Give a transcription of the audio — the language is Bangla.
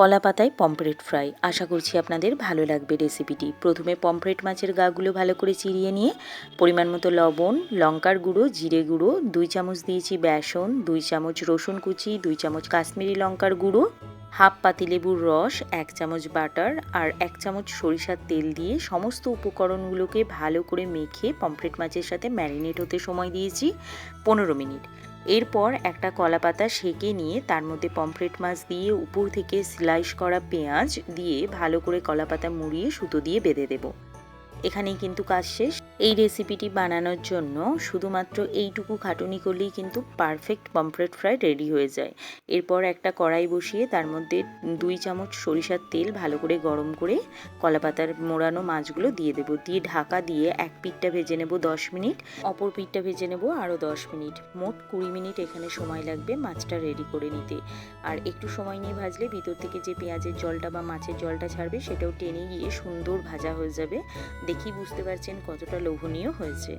কলা পাতায় পমফ্রেট ফ্রাই। আশা করছি আপনাদের ভালো লাগবে রেসিপিটি। প্রথমে পমফ্রেট মাছের গাগুলো ভালো করে চিরিয়ে নিয়ে, পরিমাণ মতো লবণ, লঙ্কার গুঁড়ো, জিরে গুঁড়ো, দুই চামচ দিয়েছি বেসন, দুই চামচ রসুন কুচি, দুই চামচ কাশ্মীরি লঙ্কার গুঁড়ো, হাফ পাতিলেবুর রস, এক চামচ বাটার আর এক চামচ সরিষার তেল দিয়ে সমস্ত উপকরণগুলোকে ভালো করে মেখে পমফ্রেট মাছের সাথে ম্যারিনেট হতে সময় দিয়েছি পনেরো মিনিট। এরপর একটা কলা পাতা সেঁকে নিয়ে তার মধ্যে পমফ্রেট মাছ দিয়ে উপর থেকে স্লাইস করা পেঁয়াজ দিয়ে ভালো করে কলা পাতা মুড়িয়ে সুতো দিয়ে বেঁধে দেব। এখানেই কিন্তু কাজ শেষ। এই রেসিপিটি বানানোর জন্য শুধুমাত্র এইটুকু খাটুনি করলেই কিন্তু পারফেক্ট পমফ্রেট ফ্রাই রেডি হয়ে যায়। এরপর একটা কড়াই বসিয়ে তার মধ্যে দুই চামচ সরিষার তেল ভালো করে গরম করে কলাপাতার মোড়ানো মাছগুলো দিয়ে দেবো। দিয়ে ঢাকা দিয়ে এক পিঠটা ভেজে নেব দশ মিনিট, অপর পিঠটা ভেজে নেব আরও দশ মিনিট। মোট কুড়ি মিনিট এখানে সময় লাগবে মাছটা রেডি করে নিতে। আর একটু সময় নিয়ে ভাজলে ভিতর থেকে যে পেঁয়াজের জলটা বা মাছের জলটা ছাড়বে সেটাও টেনে গিয়ে সুন্দর ভাজা হয়ে যাবে। দেখি বুঝতে পারছেন কতটা লোভনীয় হয়েছে।